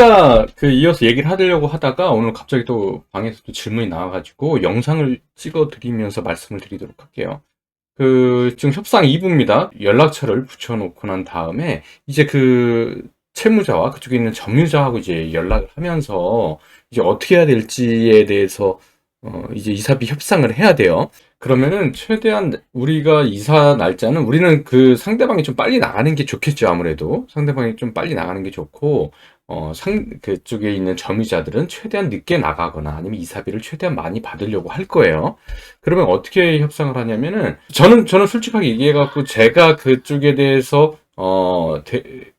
아까 그 이어서 얘기를 하려고 하다가 오늘 갑자기 또 방에서 또 질문이 나와가지고 영상을 찍어 드리면서 말씀을 드리도록 할게요. 그 지금 협상 2부입니다. 연락처를 붙여놓고 난 다음에 이제 그 채무자와 그쪽에 있는 점유자하고 이제 연락을 하면서 이제 어떻게 해야 될지에 대해서 어 이제 이사비 협상을 해야 돼요. 그러면은 최대한 우리가 이사 날짜는 우리는 그 상대방이 좀 빨리 나가는 게 좋겠죠, 아무래도. 상대방이 좀 빨리 나가는 게 좋고, 어, 상, 그쪽에 있는 점유자들은 최대한 늦게 나가거나 아니면 이사비를 최대한 많이 받으려고 할 거예요. 그러면 어떻게 협상을 하냐면은, 저는, 저는 솔직하게 얘기해갖고 제가 그쪽에 대해서, 어, 대,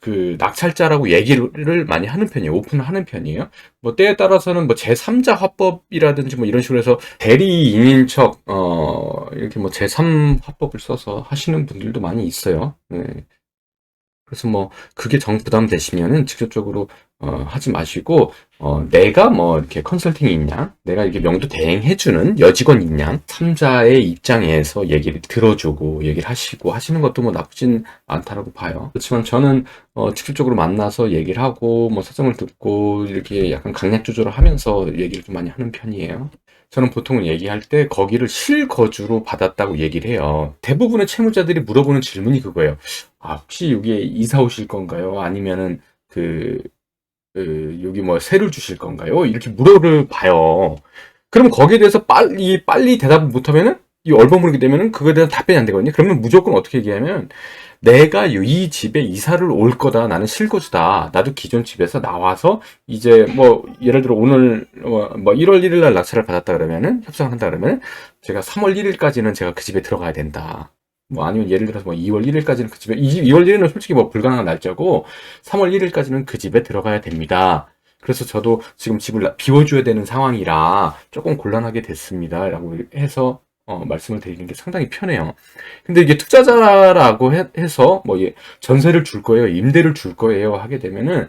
그 낙찰자라고 얘기를 많이 하는 편이에요. 오픈을 하는 편이에요. 뭐 때에 따라서는 뭐 제3자 화법이라든지 뭐 이런 식으로 해서 대리인인 척, 어, 이렇게 뭐 제3 화법을 써서 하시는 분들도 많이 있어요. 네. 그래서 뭐 그게 정 부담되시면은 직접적으로 어, 하지 마시고 어, 내가 뭐 이렇게 컨설팅이 있냐, 내가 이렇게 명도 대행해주는 여직원 있냐, 삼자의 입장에서 얘기를 들어주고 얘기를 하시고 하시는 것도 뭐 나쁘진 않다라고 봐요. 그렇지만 저는 어, 직접적으로 만나서 얘기를 하고 뭐 사정을 듣고 이렇게 약간 강약 조절을 하면서 얘기를 좀 많이 하는 편이에요. 저는 보통 얘기할 때 거기를 실거주로 받았다고 얘기를 해요. 대부분의 채무자들이 물어보는 질문이 그거예요. 아, 혹시 여기에 이사 오실 건가요? 아니면은 그, 그 여기 뭐 세를 주실 건가요? 이렇게 물어를 봐요. 그러면 거기에 대해서 빨리 빨리 대답을 못하면은 이 얼버무리게 되면은 그거에 대한 답변이 안 되거든요. 그러면 무조건 어떻게 얘기하면 내가 이 집에 이사를 올 거다. 나는 실거주다. 나도 기존 집에서 나와서 이제 뭐 예를 들어 오늘 뭐 1월 1일 날 낙찰을 받았다 그러면은 협상을 한다 그러면 제가 3월 1일까지는 제가 그 집에 들어가야 된다. 뭐 아니면 예를 들어서 뭐 2월 1일까지는 그 집에 2월 1일은 솔직히 뭐 불가능한 날짜고 3월 1일까지는 그 집에 들어가야 됩니다. 그래서 저도 지금 집을 비워줘야 되는 상황이라 조금 곤란하게 됐습니다. 라고 해서 어, 말씀을 드리는 게 상당히 편해요. 근데 이게 투자자라고 해, 서뭐 전세를 줄 거예요, 임대를 줄 거예요 하게 되면은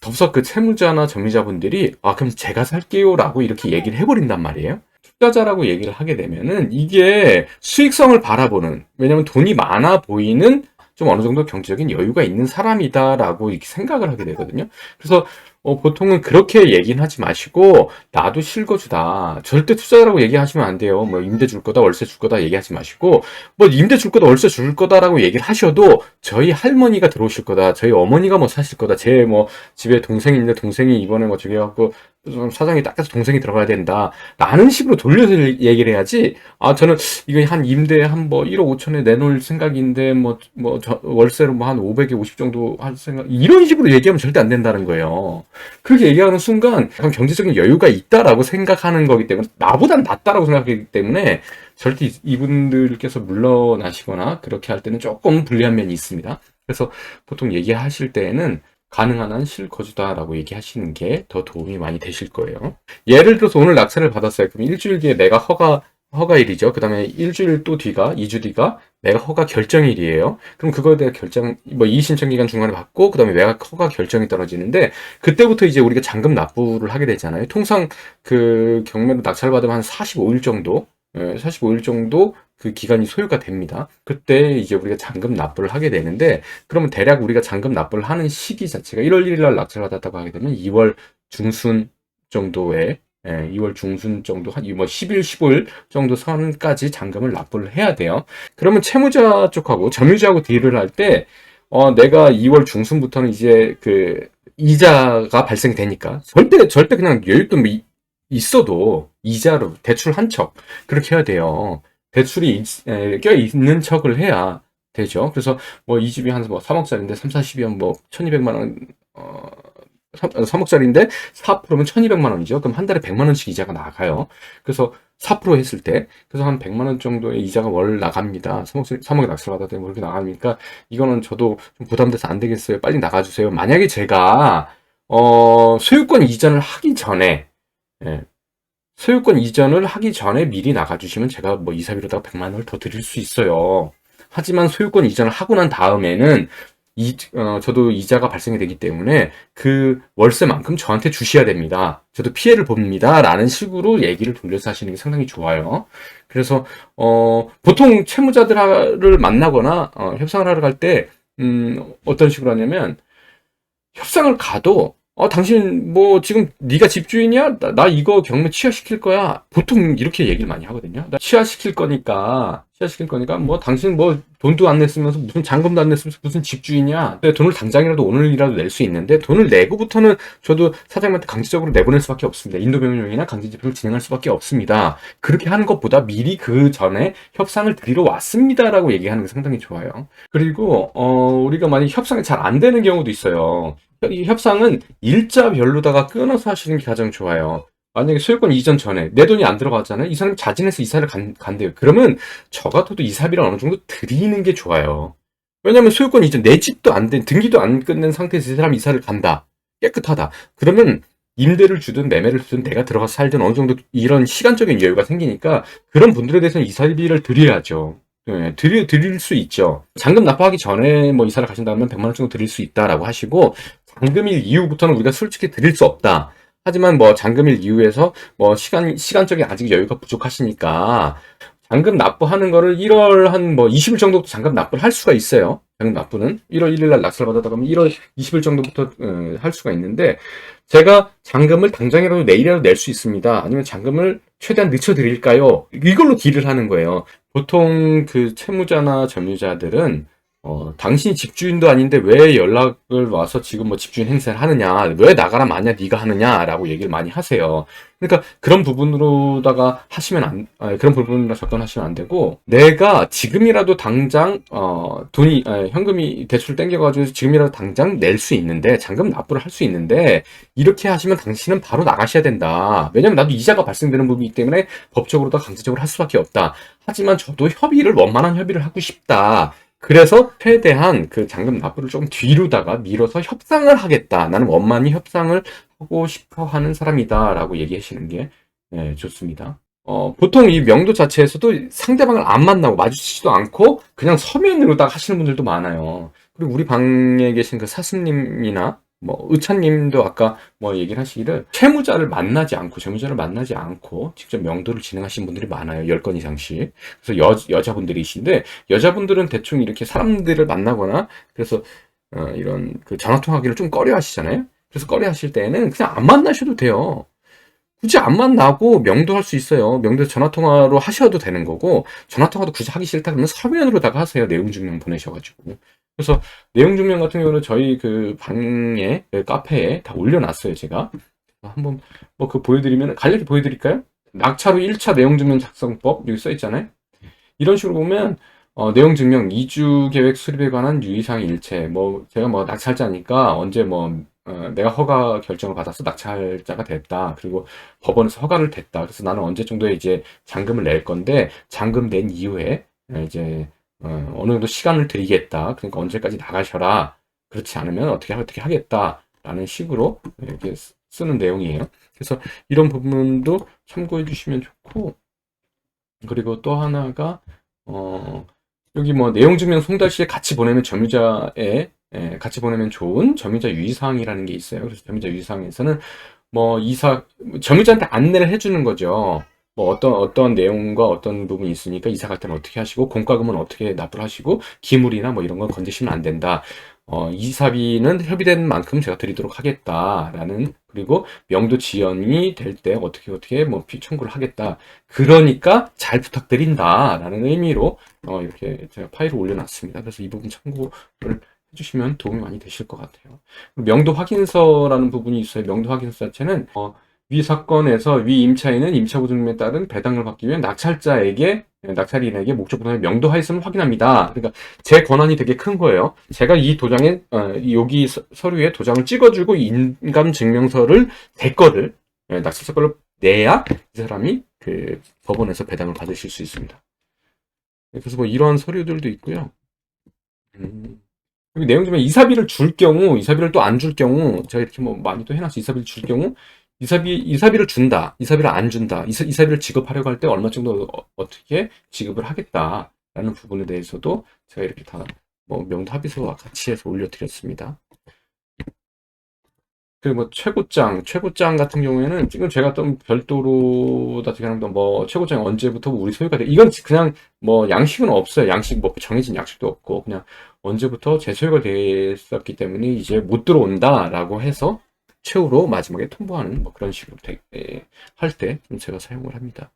덥석 그 채무자나 점유자분들이 아 그럼 제가 살게요라고 이렇게 얘기를 해버린단 말이에요. 투자자라고 얘기를 하게 되면은 이게 수익성을 바라보는 왜냐면 돈이 많아 보이는 좀 어느 정도 경제적인 여유가 있는 사람이다라고 생각을 하게 되거든요. 그래서 어, 보통은 그렇게 얘기는 하지 마시고 나도 실거주다. 절대 투자라고 얘기하시면 안 돼요. 뭐 임대 줄 거다, 월세 줄 거다 얘기하지 마시고 뭐 임대 줄 거다, 월세 줄 거다라고 얘기를 하셔도 저희 할머니가 들어오실 거다, 저희 어머니가 뭐 사실 거다, 제 뭐 집에 동생이 있는데 동생이 이번에 뭐 저기 갖고 사장이 딱해서 동생이 들어가야 된다. 라는 식으로 돌려서 얘기를 해야지. 아, 저는 이거 한 임대 한 뭐 1억 5천에 내놓을 생각인데 뭐, 뭐, 월세로 뭐 한 500에 50 정도 할 생각, 이런 식으로 얘기하면 절대 안 된다는 거예요. 그렇게 얘기하는 순간 약간 경제적인 여유가 있다라고 생각하는 거기 때문에 나보단 낫다라고 생각하기 때문에 절대 이분들께서 물러나시거나 그렇게 할 때는 조금 불리한 면이 있습니다. 그래서 보통 얘기하실 때에는 가능한 한 실거주다라고 얘기하시는 게 더 도움이 많이 되실 거예요. 예를 들어서 오늘 낙찰을 받았어요. 그럼 일주일 뒤에 매가 허가 허가일이죠. 그 다음에 일주일 또 뒤가, 2주 뒤가 매각 허가 결정일이에요. 그럼 그거에 대한 결정, 뭐 이의신청 기간 중간에 받고, 그 다음에 매각 허가 결정이 떨어지는데, 그때부터 이제 우리가 잔금 납부를 하게 되잖아요. 통상 그 경매로 낙찰받으면 한 45일 정도, 45일 예, 정도 그 기간이 소요가 됩니다. 그때 이제 우리가 잔금 납부를 하게 되는데, 그러면 대략 우리가 잔금 납부를 하는 시기 자체가 1월 1일 날 낙찰 받았다고 하게 되면 2월 중순 정도에 2월 예, 중순 정도 한뭐 10일, 15일 정도 선까지 잔금을 납부를 해야 돼요. 그러면 채무자 쪽하고 점유자하고 딜을 할 때 어, 내가 2월 중순부터는 이제 그 이자가 발생되니까 절대 절대 그냥 여윳돈 있어도 이자로 대출 한 척 그렇게 해야 돼요. 대출이 에, 껴 있는 척을 해야 되죠. 그래서 뭐 이 집이 한뭐 3억짜리인데 3, 40이면 뭐 1200만 원 어, 3, 억짜리인데 4%면 1200만 원이죠. 그럼 한 달에 100만 원씩 이자가 나가요. 그래서 4% 했을 때, 그래서 한 100만 원 정도의 이자가 월 나갑니다. 3억, 3억에 낙찰 받았더니 그렇게 나가니까 이거는 저도 좀 부담돼서 안 되겠어요. 빨리 나가 주세요. 만약에 제가, 어, 소유권 이전을 하기 전에, 예, 소유권 이전을 하기 전에 미리 나가주시면 제가 뭐 이사비로다가 100만 원을 더 드릴 수 있어요. 하지만 소유권 이전을 하고 난 다음에는 이, 어, 저도 이자가 발생이 되기 때문에 그 월세만큼 저한테 주셔야 됩니다. 저도 피해를 봅니다. 라는 식으로 얘기를 돌려서 하시는 게 상당히 좋아요. 그래서, 어, 보통 채무자들을 만나거나, 어, 협상을 하러 갈 때, 음, 어떤 식으로 하냐면, 협상을 가도 어 당신 뭐 지금 네가 집주인이야? 나, 나 이거 경매 취하시킬 거야. 보통 이렇게 얘기를 많이 하거든요. 나 취하시킬 거니까 취하시킬 거니까 뭐 당신 뭐 돈도 안 냈으면서 무슨 잔금도 안 냈으면서 무슨 집주인이야. 돈을 당장이라도 오늘이라도 낼 수 있는데 돈을 내고부터는 저도 사장님한테 강제적으로 내보낼 수밖에 없습니다. 인도명령이나 강제 집행을 진행할 수밖에 없습니다. 그렇게 하는 것보다 미리 그 전에 협상을 드리러 왔습니다라고 얘기하는 게 상당히 좋아요. 그리고 어 우리가 만약 협상이 잘 안 되는 경우도 있어요. 이 협상은 일자별로다가 끊어서 하시는 게 가장 좋아요. 만약에 소유권 이전 전에 내 돈이 안 들어갔잖아요. 이 사람이 자진해서 이사를 간, 간대요. 그러면 저 같아도 이사비를 어느 정도 드리는 게 좋아요. 왜냐면 소유권 이전 내 집도 안 된, 등기도 안 끝낸 상태에서 이 사람이 이사를 간다. 깨끗하다. 그러면 임대를 주든 매매를 주든 내가 들어가서 살든 어느 정도 이런 시간적인 여유가 생기니까 그런 분들에 대해서는 이사비를 드려야죠. 네, 드릴, 드릴 수 있죠. 잔금 납부하기 전에 뭐 이사를 가신다면 100만 원 정도 드릴 수 있다라고 하시고 잔금일 이후부터는 우리가 솔직히 드릴 수 없다. 하지만 뭐 잔금일 이후에서 뭐 시간 시간적인 아직 여유가 부족하시니까 잔금 납부하는 거를 1월 한 뭐 20일 정도부터 잔금 납부를 할 수가 있어요. 잔금 납부는 1월 1일 날 낙찰 받았다 그러면 1월 20일 정도부터 어, 할 수가 있는데 제가 잔금을 당장이라도 내일이라도 낼 수 있습니다. 아니면 잔금을 최대한 늦춰 드릴까요? 이걸로 딜을 하는 거예요. 보통 그 채무자나 점유자들은 어, 당신이 집주인도 아닌데 왜 연락을 와서 지금 뭐 집주인 행세를 하느냐, 왜 나가라 마냐, 네가 하느냐라고 얘기를 많이 하세요. 그러니까 그런 부분으로다가 하시면 안, 아, 그런 부분으로 접근하시면 안 되고, 내가 지금이라도 당장 어, 돈이 아, 현금이 대출 땡겨가지고 지금이라도 당장 낼 수 있는데 잔금 납부를 할 수 있는데 이렇게 하시면 당신은 바로 나가셔야 된다. 왜냐면 나도 이자가 발생되는 부분이기 때문에 법적으로도 강제적으로 할 수밖에 없다. 하지만 저도 협의를 원만한 협의를 하고 싶다. 그래서 최대한 그 잔금 납부를 좀 뒤로다가 밀어서 협상을 하겠다. 나는 원만히 협상을 하고 싶어 하는 사람이다라고 얘기하시는 게 네, 좋습니다. 어, 보통 이 명도 자체에서도 상대방을 안 만나고 마주치지도 않고 그냥 서면으로다가 하시는 분들도 많아요. 그리고 우리 방에 계신 그 사수님이나 뭐 의찬님도 아까 뭐 얘기를 하시기를 채무자를 만나지 않고 채무자를 만나지 않고 직접 명도를 진행하신 분들이 많아요. 10건 이상씩. 그래서 여, 여자분들이신데 여자분들은 대충 이렇게 사람들을 만나거나 그래서 어, 이런 그 전화 통화기를 좀 꺼려 하시잖아요. 그래서 꺼려 하실 때는 그냥 안 만나셔도 돼요. 굳이 안 만나고 명도 할 수 있어요. 명도 전화 통화로 하셔도 되는 거고 전화 통화도 굳이 하기 싫다 그러면 서면으로다가 하세요. 내용 증명 보내셔 가지고. 그래서 내용 증명 같은 경우는 저희 그 방에 그 카페에 다 올려놨어요 제가 한번 뭐 그 보여드리면 간략히 보여드릴까요? 후 1차 내용 증명 작성법 여기 써 있잖아요. 이런 식으로 보면 어, 내용 증명 이주 계획 수립에 관한 유의사항 일체 뭐 제가 뭐 낙찰자니까 언제 뭐 어, 내가 허가 결정을 받아서 낙찰자가 됐다. 그리고 법원에서 허가를 됐다. 그래서 나는 언제 정도에 이제 잔금을 낼 건데 잔금 낸 이후에 이제 어, 어느 정도 시간을 드리겠다. 그러니까 언제까지 나가셔라. 그렇지 않으면 어떻게 어떻게 하겠다라는 식으로 이렇게 쓰는 내용이에요. 그래서 이런 부분도 참고해 주시면 좋고 그리고 또 하나가 어 여기 뭐 내용 증명 송달 시에 같이 보내면 점유자의 예, 같이 보내면 좋은 점유자 유의사항이라는 게 있어요. 그래서 점유자 유의사항에서는 뭐 이사 점유자한테 안내를 해주는 거죠. 뭐 어떤 어떤 내용과 어떤 부분이 있으니까 이사 갈 때는 어떻게 하시고 공과금은 어떻게 납부를 하시고 기물이나 뭐 이런 건 건드시면 안 된다. 어, 이사비는 협의된 만큼 제가 드리도록 하겠다라는 그리고 명도 지연이 될 때 어떻게 어떻게 뭐 청구를 하겠다. 그러니까 잘 부탁드린다라는 의미로 어, 이렇게 제가 파일을 올려놨습니다. 그래서 이 부분 참고를 해주시면 도움이 많이 되실 것 같아요. 명도 확인서라는 부분이 있어요. 명도 확인서 자체는 어, 위 사건에서 위 임차인은 임차 보증금에 따른 배당을 받기 위해 낙찰자에게 낙찰인에게 목적 부동의 명도하였음을 확인합니다. 그러니까 제 권한이 되게 큰 거예요. 제가 이 도장에 어, 여기 서류에 도장을 찍어주고 인감 증명서를 대 거를 예, 낙찰자 거를 내야 이 사람이 그 법원에서 배당을 받으실 수 있습니다. 그래서 뭐 이러한 서류들도 있고요. 음. 내용 중에 이사비를 줄 경우, 이사비를 또 안 줄 경우, 제가 이렇게 뭐 많이 또 해놨어. 이사비를 줄 경우, 이사비, 이사비를 준다. 이사비를 안 준다. 이사, 이사비를 지급하려고 할 때 얼마 정도 어, 떻게 지급을 하겠다라는 부분에 대해서도 제가 이렇게 다 뭐 명도 합의서와 같이 해서 올려드렸습니다. 그뭐 최고장, 최고장 같은 경우에는 지금 제가 좀 별도로 다 지금 뭐 최고장이 언제부터 우리 소유가 돼. 이건 그냥 뭐 양식은 없어요. 양식 뭐 정해진 양식도 없고 그냥 언제부터 제 소유가 됐었기 때문에 이제 못 들어온다라고 해서 최후로 마지막에 통보하는 뭐 그런 식으로 할때 제가 사용을 합니다.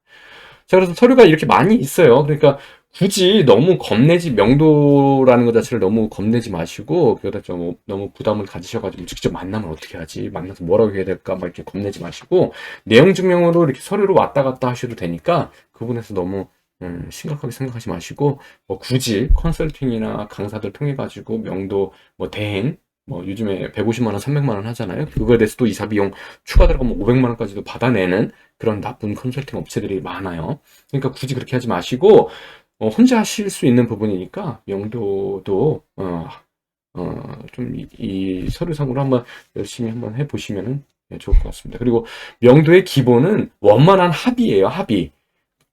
자, 그래서 서류가 이렇게 많이 있어요. 그러니까 굳이 너무 겁내지 명도라는 것 자체를 너무 겁내지 마시고 그러다 좀 너무 부담을 가지셔가지고 직접 만나면 어떻게 하지 만나서 뭐라고 해야 될까 막 이렇게 겁내지 마시고 내용 증명으로 이렇게 서류로 왔다 갔다 하셔도 되니까 그 부분에서 너무 음, 심각하게 생각하지 마시고 뭐 굳이 컨설팅이나 강사들 통해 가지고 명도 뭐 대행 뭐 요즘에 150만 원, 300만 원 하잖아요. 그거에 대해서 또 이사 비용 추가 들어가면 500만 원까지도 받아내는 그런 나쁜 컨설팅 업체들이 많아요. 그러니까 굳이 그렇게 하지 마시고 어, 혼자 하실 수 있는 부분이니까 명도도 어, 어, 좀이 서류상으로 한번 열심히 한번 해보시면 좋을 것 같습니다. 그리고 명도의 기본은 원만한 합의예요. 합의.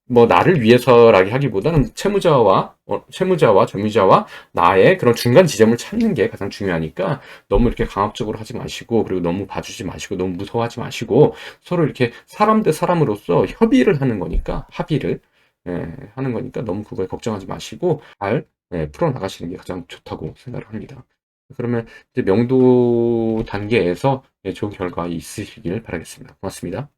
뭐 나를 위해서라기 하기보다는 채무자와 어, 채무자와 점유자와 나의 그런 중간 지점을 찾는 게 가장 중요하니까 너무 이렇게 강압적으로 하지 마시고 그리고 너무 봐주지 마시고 너무 무서워하지 마시고 서로 이렇게 사람 대 사람으로서 협의를 하는 거니까 합의를 예, 하는 거니까 너무 그거에 걱정하지 마시고 잘 예, 풀어 나가시는 게 가장 좋다고 생각을 합니다. 그러면 이제 명도 단계에서 예, 좋은 결과 있으시길 바라겠습니다. 고맙습니다.